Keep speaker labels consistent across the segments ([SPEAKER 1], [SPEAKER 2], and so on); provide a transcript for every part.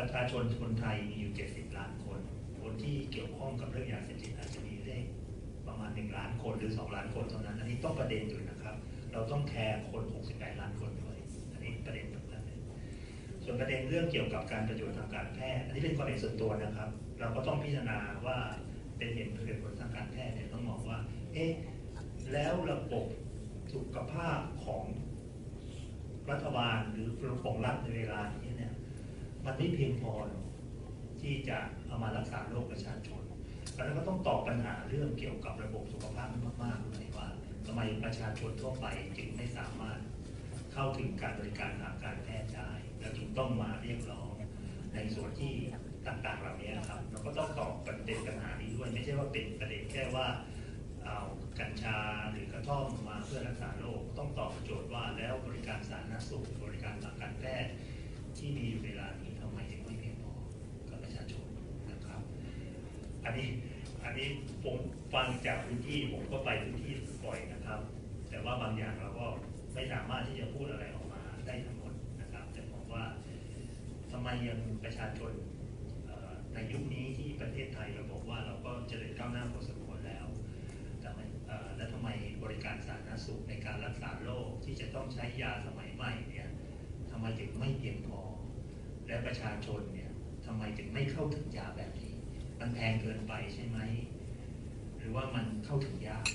[SPEAKER 1] ประชาชนคนไทยมีอยู่ 70 ล้านคน คนที่เกี่ยวข้องกับเรื่องยาเสพติดอาจจะมีเลขประมาณ 1 ล้านคนหรือ 2 ล้านคนเท่านั้น อันนี้ต้องประเด็นอยู่นะครับ เราต้องแคร์คน 68 ล้านคนด้วย อันนี้ประเด็นสำคัญเลยส่วนประเด็นเรื่องเกี่ยวกับการประโยชน์ทางการแพทย์ อันนี้เป็นความเห็นส่วนตัวนะครับ เราก็ต้องพิจารณาว่าเป็นเหตุผลทางการแพทย์เนี่ยต้องมองว่า เอ๊ะ แล้วระบบสุขภาพของรัฐบาลหรือของรัฐในเวลานี้เนี่ย มันไม่เพียงพอที่จะเอามารักษาโรคประชาชนแล้วก็ต้องตอบปัญหาเรื่องเกี่ยวกับระบบสุขภาพมากๆเลยว่าทำไมประชาชนทั่วไปจึงไม่สามารถเข้าถึงการบริการทางการแพทย์ได้และจึงต้องมาเรียกร้องในส่วนที่ต่างๆเหล่านี้ครับเราก็ต้องตอบประเด็นปัญหานี้ด้วย ไม่ใช่ว่าเป็นประเด็นแค่ว่าเอากัญชาหรือกระท่อมมาเพื่อรักษาโรคต้องตอบโจทย์ว่าแล้วบริการสาธารณสุขบริการทางการแพทย์ที่มีอยู่เวลานี้ทำไมถึงไม่เพียงพอกับประชาชนนะครับ อันนี้อันนี้ผมฟังจากพื้นที่ผมก็ไปพื้นที่บ่อยนะครับ แต่ว่าบางอย่างเราก็ไม่สามารถที่จะพูดอะไรออกมาได้ทั้งหมดนะครับ แต่ผมว่าทำไมยังประชาชนเอ่อในยุคนี้ที่ประเทศไทยเราบอกว่าเราก็เจริญก้าวหน้าพอสมควรแล้วทำไมเอ่แล้วทำไมบริการสาธารณสุขในการรักษาโรคที่จะต้องใช้ยาสมัยใหม่เนี่ยทำไมถึงไม่เพียงพอ และประชาชนเนี่ยทำไมถึงไม่เข้าถึงยาแบบนี้ มันแพงเกินไปใช่ไหม หรือว่ามันเข้าถึงยาก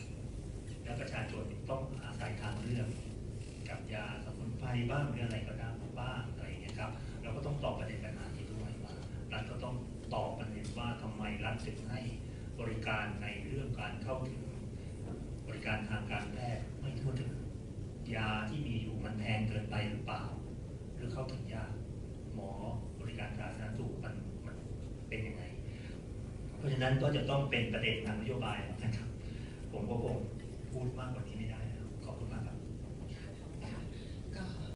[SPEAKER 1] และประชาชนต้องอาศัยทางเลือก กับยาสมุนไพรบ้างหรืออะไรก็ได้บ้างอะไรเงี้ยครับ เราก็ต้องตอบประเด็นปัญหานี้ด้วยว่ารัฐก็ต้องตอบประเด็นว่าทำไมรัฐถึงให้บริการในเรื่องการเข้าถึง บริการทางการแพทย์ไม่ทั่วถึงยาที่มีอยู่มันแพงเกินไปหรือเปล่า หรือเข้าถึงยากหมอบริการสาธารณสุขมันมันเป็นยังไง เพราะฉะนั้นก็จะต้องเป็นประเด็นทางนโยบายนะครับ ผมก็คงพูดมากกว่านี้ไม่ได้